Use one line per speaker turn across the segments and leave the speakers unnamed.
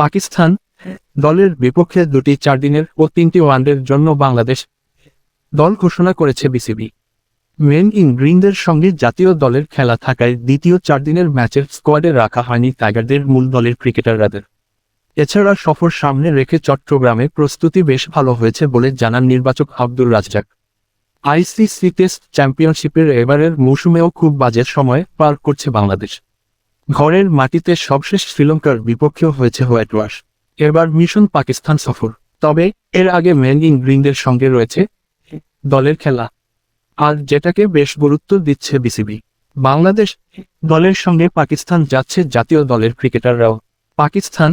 পাকিস্তান দলের বিপক্ষে দুটি চার দিনের ও তিনটি ওয়ানডের জন্য বাংলাদেশ দল ঘোষণা করেছে বিসিবি। মেন ইন গ্রিনদের সঙ্গে জাতীয় দলের খেলা থাকায় দ্বিতীয় চার দিনের ম্যাচের স্কোয়াডে রাখা হয়নি টাইগারদের মূল দলের ক্রিকেটাররাদের। এছাড়া সফর সামনে রেখে চট্টগ্রামে প্রস্তুতি বেশ ভালো হয়েছে বলে জানান নির্বাচক আব্দুর রাজ্জাক। আইসিসি টেস্ট চ্যাম্পিয়নশিপের এবারের মৌসুমেও খুব বাজে সময় পার করছে বাংলাদেশ। ঘরের মাটিতে সবশেষ শ্রীলঙ্কার বিপক্ষেও হয়েছে হোয়াইট ওয়াশ। এবার মিশন পাকিস্তান সফর। তবে এর আগে ইন গ্রিনদের সঙ্গে রয়েছে দলের খেলা। আর যেটাকে বেশ গুরুত্ব দিচ্ছে বিসিবি। বাংলাদেশ দলের সঙ্গে পাকিস্তান যাচ্ছে জাতীয় দলের ক্রিকেটাররাও। পাকিস্তান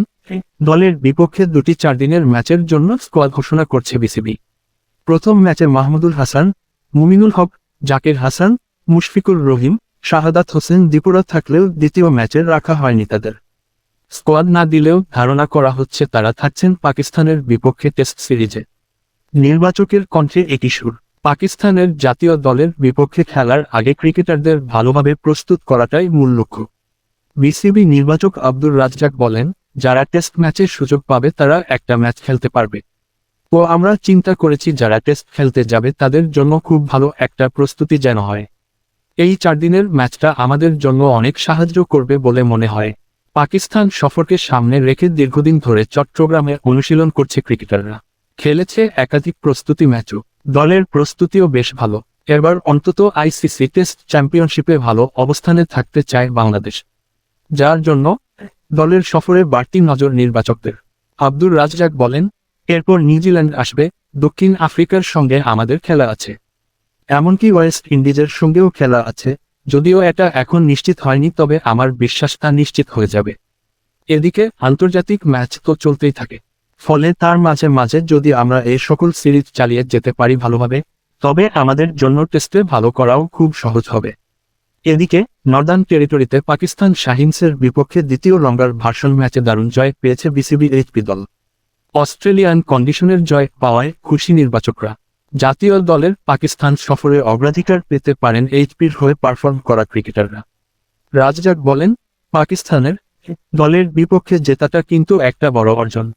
দলের বিপক্ষে দুটি চার দিনের ম্যাচের জন্য স্কোয়াড ঘোষণা করছে বিসিবি। প্রথম ম্যাচে মাহমুদুল হাসান, মুমিনুল হক, জাকির হাসান, মুশফিকুর রহিম শাহাদাত হোসেন দীপুরা থাকলেও দ্বিতীয় ম্যাচে রাখা হয়নি তাদের। স্কোয়াড না দিলেও ধারণা করা হচ্ছে তারা থাকছেন পাকিস্তানের বিপক্ষে টেস্ট সিরিজে। নির্বাচকের কণ্ঠে একই সুর। পাকিস্তানের জাতীয় দলের বিপক্ষে খেলার আগে ক্রিকেটারদের ভালোভাবে প্রস্তুত করাটাই মূল লক্ষ্য। বিসিবি নির্বাচক আব্দুর রাজ্জাক বলেন, যারা টেস্ট ম্যাচের সুযোগ পাবে তারা একটা ম্যাচ খেলতে পারবে। তো আমরা চিন্তা করেছি যারা টেস্ট খেলতে যাবে তাদের জন্য খুব ভালো একটা প্রস্তুতি যেন হয়। এই চার দিনের ম্যাচটা আমাদের জন্য অনেক সাহায্য করবে বলে মনে হয়। পাকিস্তান সফরকে সামনে রেখে দীর্ঘদিন ধরে চট্টগ্রামে অনুশীলন করছে ক্রিকেটাররা। খেলেছে একাধিক প্রস্তুতি ম্যাচও। দলের প্রস্তুতিও বেশ ভালো। এবার অন্তত আইসিসি টেস্ট চ্যাম্পিয়নশিপে ভালো অবস্থানে থাকতে চায় বাংলাদেশ। যার জন্য দলের সফরে বাড়তি নজর নির্বাচকদের। আব্দুর রাজ্জাক বলেন, এরপর নিউজিল্যান্ড আসবে, দক্ষিণ আফ্রিকার সঙ্গে আমাদের খেলা আছে। এমনকি ওয়েস্ট ইন্ডিজের সঙ্গেও খেলা আছে, যদিও এটা এখন নিশ্চিত হয়নি, তবে আমার বিশ্বাস তা নিশ্চিত হয়ে যাবে। এদিকে, আন্তর্জাতিক ম্যাচ তো চলতেই থাকে। ফলে তার মাঝে মাঝে যদি আমরা এই সকল সিরিজ চালিয়ে যেতে পারি ভালোভাবে, তবে আমাদের জন্য টেস্টে ভালো করাও খুব সহজ হবে। এদিকে, নর্দার্ন টেরিটরিতে পাকিস্তান শাহিনসের বিপক্ষে দ্বিতীয় লঙ্গার ভার্সন ম্যাচে দারুণ জয় পেয়েছে বিসিবি এইচপি দল। অস্ট্রেলিয়ান কন্ডিশনের জয় পাওয়ায় খুশি নির্বাচকরা। জাতীয় দলের পাকিস্তান সফরে অগ্রাধিকার পেতে পারেন এইচপির হয়ে পারফর্ম করা ক্রিকেটাররা। রাজ্জাক বলেন, পাকিস্তানের দলের বিপক্ষে জেতাটা কিন্তু একটা বড় অর্জন।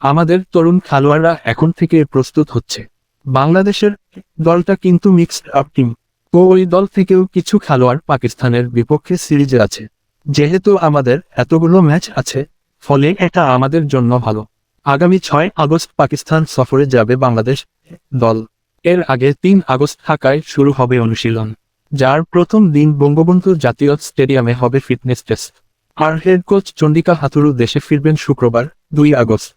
আমাদের তরুণ খেলোয়াড়রা এখন থেকে প্রস্তুত হচ্ছে। বাংলাদেশের দলটা কিন্তু মিক্সড আপ টিম তো ওই দল থেকেও কিছু খেলোয়াড় পাকিস্তানের বিপক্ষে সিরিজে আছে। যেহেতু আমাদের এতগুলো ম্যাচ আছে, ফলে এটা আমাদের জন্য ভালো। আগামী ছয় আগস্ট পাকিস্তান সফরে যাবে বাংলাদেশ। দল। এর আগে তিন আগস্ট ঢাকায় শুরু হবে অনুশীলন, যার প্রথম দিন বঙ্গবন্ধু জাতীয় স্টেডিয়ামে হবে ফিটনেস টেস্ট। আর হেড কোচ চন্ডিকা হাতুরু দেশে ফিরবেন শুক্রবার, দুই আগস্ট।